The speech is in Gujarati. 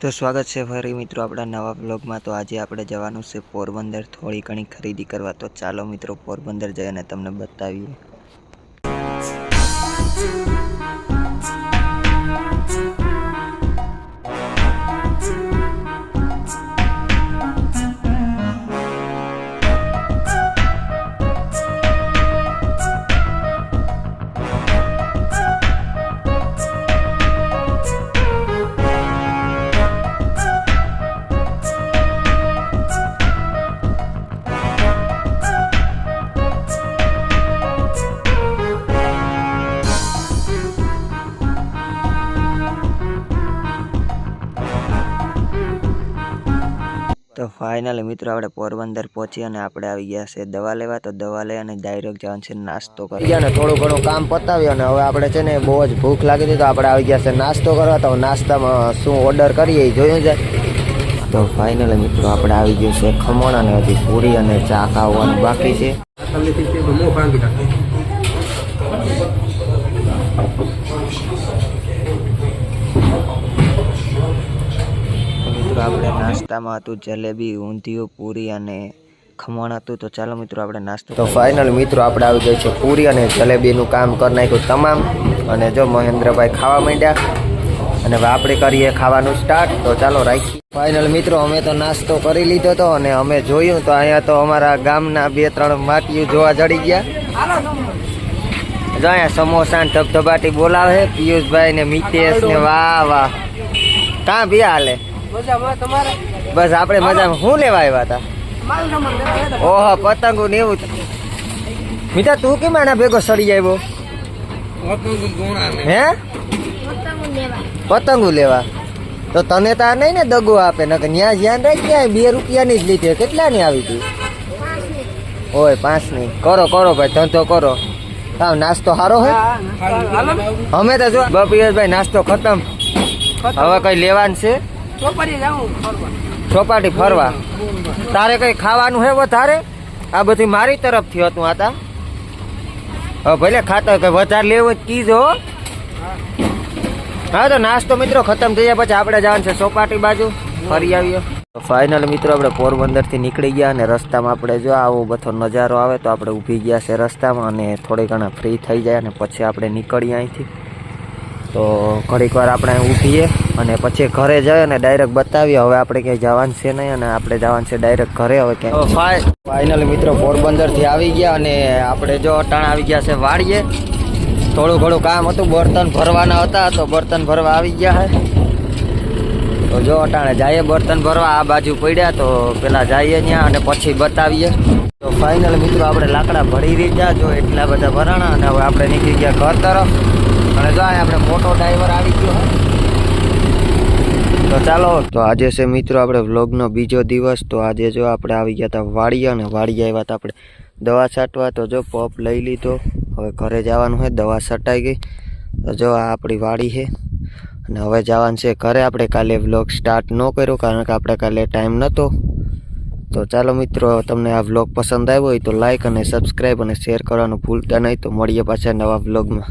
તો સ્વાગત છે ફરી મિત્રો આપણા નવા બ્લોગમાં તો આજે આપણે જવાનું છે પોરબંદર. થોડી ઘણી ખરીદી કરવા. તો ચાલો મિત્રો પોરબંદર જઈને તમને બતાવીએ. તો ફાઇનલી મિત્રો આપણે પોરબંદર પહોંચી અને આપણે આવી ગયા છે દવા લેવા. તો દવા લઈ અને ડાયરેક્ટ જવાનું છે નાસ્તો કરવા. ગયા થોડું ઘણું કામ પતાવ્યું અને હવે આપણે છે ને બહુ જ ભૂખ લાગી હતી તો આપણે આવી ગયા છે નાસ્તો કરવા. તો નાસ્તામાં શું ઓર્ડર કરીએ એ જોયું જાય તો ફાઇનલી મિત્રો આપણે આવી ગયું છે ખમણ અને હજી પૂરી અને ચા ખાવાનું બાકી છે. નાસ્તામાં હતું જલેબી ઊંધિયું પૂરી અને ખમણ હતું. તો ચાલો મિત્રો આપણે નાસ્તો તો ફાઇનલ મિત્રો આપણે આવી ગઈ છે પૂરી અને જલેબીનું કામ કરી નાખ્યું તમામ. અને જો મહેન્દ્રભાઈ ખાવા માંડ્યા અને હવે આપણે કરીએ ખાવાનું સ્ટાર્ટ તો ચાલો રાખીએ. ફાઇનલ મિત્રો અમે તો નાસ્તો કરી લીધો હતો અને અમે જોયું તો અહીંયા તો અમારા ગામના બે ત્રણ માટીઓ જોવા જડી ગયા. જો અહીંયા સમોસા ને ધબધબાટી બોલાવે પિયુષભાઈ ને મિતેશ ને વાહ વાહ. કાં બી હાલે? બસ આપણે મજામાં. શું લેવા આવ્યા હતા? ઓહો પતંગો ને એવું. મીઠા તું કેમ આના ભેગો સડી આવ્યો? પતંગ ગોણા ને. હે? પતંગો લેવા. તો તને તાર નહીં ને દગો આપે ને ન્યા જ્યાં રહી ત્યાં બે રૂપિયાની જ લીધી કેટલાની આવી હતી? ઓય પાંચની કરો કરો ભાઈ ધંધો કરો. હા નાસ્તો સારો હે. અમે તો જો બપિયસભાઈ નાસ્તો ખતમ. હવે કઈ લેવાનું છે? ચોપાટી ફરવા. તારે કઈ ખાવાનું હે વધારે? આ બધી મારી તરફથી હતું આતા હવે ભલે ખાતા હોય, કઈ વધારે લેવો કીજો હો. હા તો નાસ્તો મિત્રો ખતમ થઈ જાય પછી આપણે જવાનું છે ચોપાટી બાજુ. ફરી આવીએ. ફાઇનલ મિત્રો આપણે પોરબંદરથી નીકળી ગયા અને રસ્તામાં આપણે જો આવો બધો નજારો આવે તો આપણે ઊભી ગયા છે રસ્તામાં અને થોડી ઘણા ફ્રી થઈ જાય અને પછી આપણે નીકળીએ અહીંથી. તો ઘડીક વાર આપણે ઊભીએ અને પછી ઘરે જઈએ અને ડાયરેક્ટ બતાવીએ, હવે આપણે ક્યાંય જવાનું છે નહીં અને આપણે જવાનું છે ડાયરેક્ટ ઘરે, હવે ક્યાંય. ફાઇનલ મિત્રો પોરબંદરથી આવી ગયા અને આપણે જો અટાણ આવી ગયા છે વાડીએ. થોડું ઘણું કામ હતું, બર્તન ભરવાના હતા તો બર્તન ભરવા આવી ગયા છે તો જો અટાણે જઈએ, બર્તન ભરવા આ બાજુ પડ્યા તો પેલા જઈએ ત્યાં અને પછી બતાવીએ. તો ફાઇનલ મિત્રો આપણે લાકડા ભરી રહ્યા જો એટલા બધા ભરાણા અને હવે આપણે નીકળી ગયા ઘર તરફ. તો ચાલો, તો આજે છે મિત્રો આપણે વ્લોગનો બીજો દિવસ, તો આજે જો આપણે આવી ગયા હતા વાડીએ અને વાડીએ આવ્યા હતા આપણે દવા છાંટવા, તો જો પપ લઈ લીધો. હવે ઘરે જવાનું છે દવા છટાઈ ગઈ. તો જો આ આપણી વાડી છે અને હવે જવાનું છે ઘરે. આપણે કાલે વ્લોગ સ્ટાર્ટ ન કર્યો, કારણ કે આપણે કાલે ટાઈમ નહોતો તો ચાલો મિત્રો તમને આ વ્લોગ પસંદ આવ્યો હોય તો લાઇક અને સબસ્ક્રાઈબ અને શેર કરવાનું ભૂલતા નહીં. તો મળીએ પાછા નવા વ્લોગમાં